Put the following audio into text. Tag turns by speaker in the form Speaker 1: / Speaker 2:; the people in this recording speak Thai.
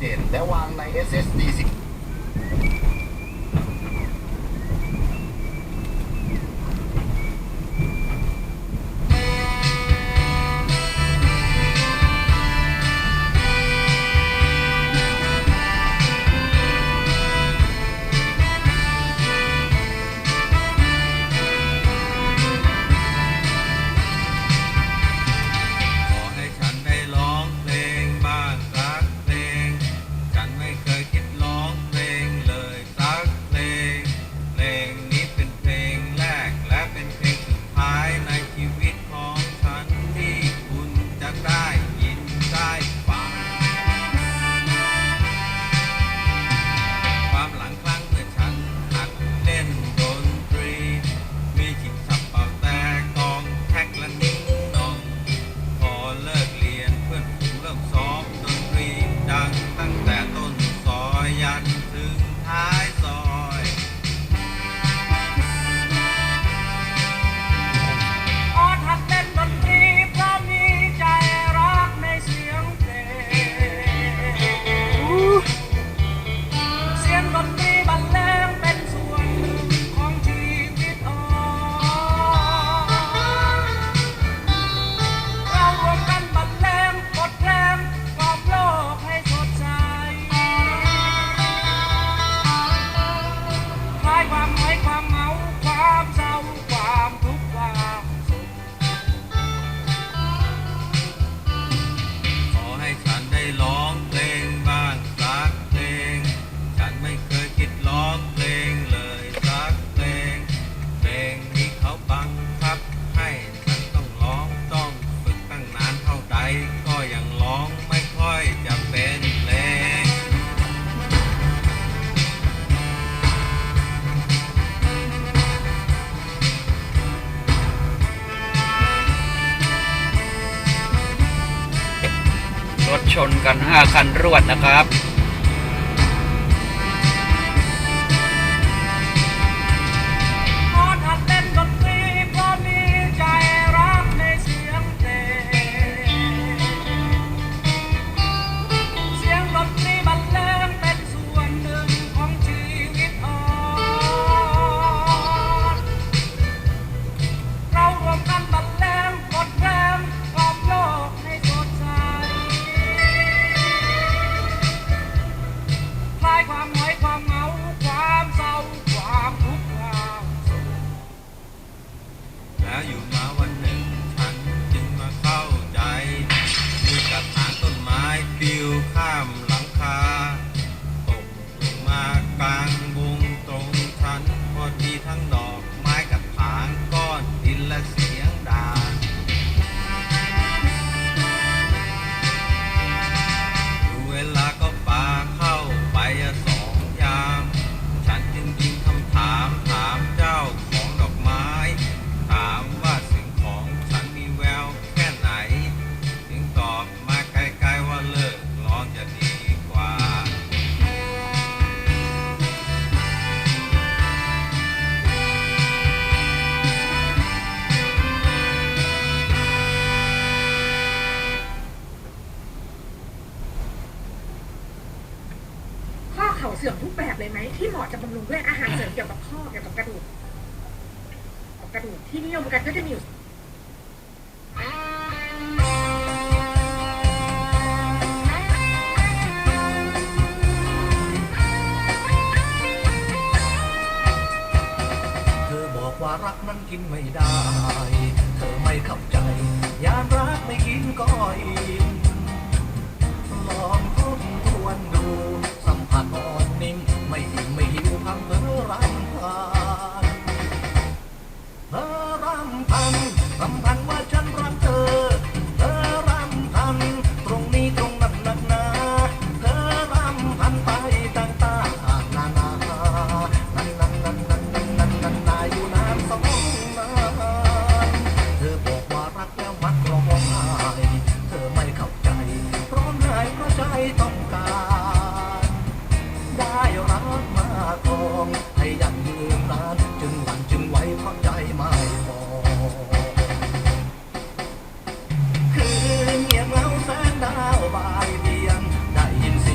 Speaker 1: 10. They want like SSD
Speaker 2: 16. ชนกัน
Speaker 3: 5 คันรวดนะครับา
Speaker 4: เสื่อมทุก
Speaker 2: แบ
Speaker 5: บเลยไหมที่เหมาะจะบำรุงด้วยอาหารเสริมเกี่ยวกับข้อเกี่ยวกับกระดูกกระดูกที่นิยมกันก็จะมีอยู่
Speaker 6: เธอบอกว่ารักมันกินไม่ได้ เธอไม่เข้าใจ ยามรักไม่กินก็อิ่ pam, pam, pam.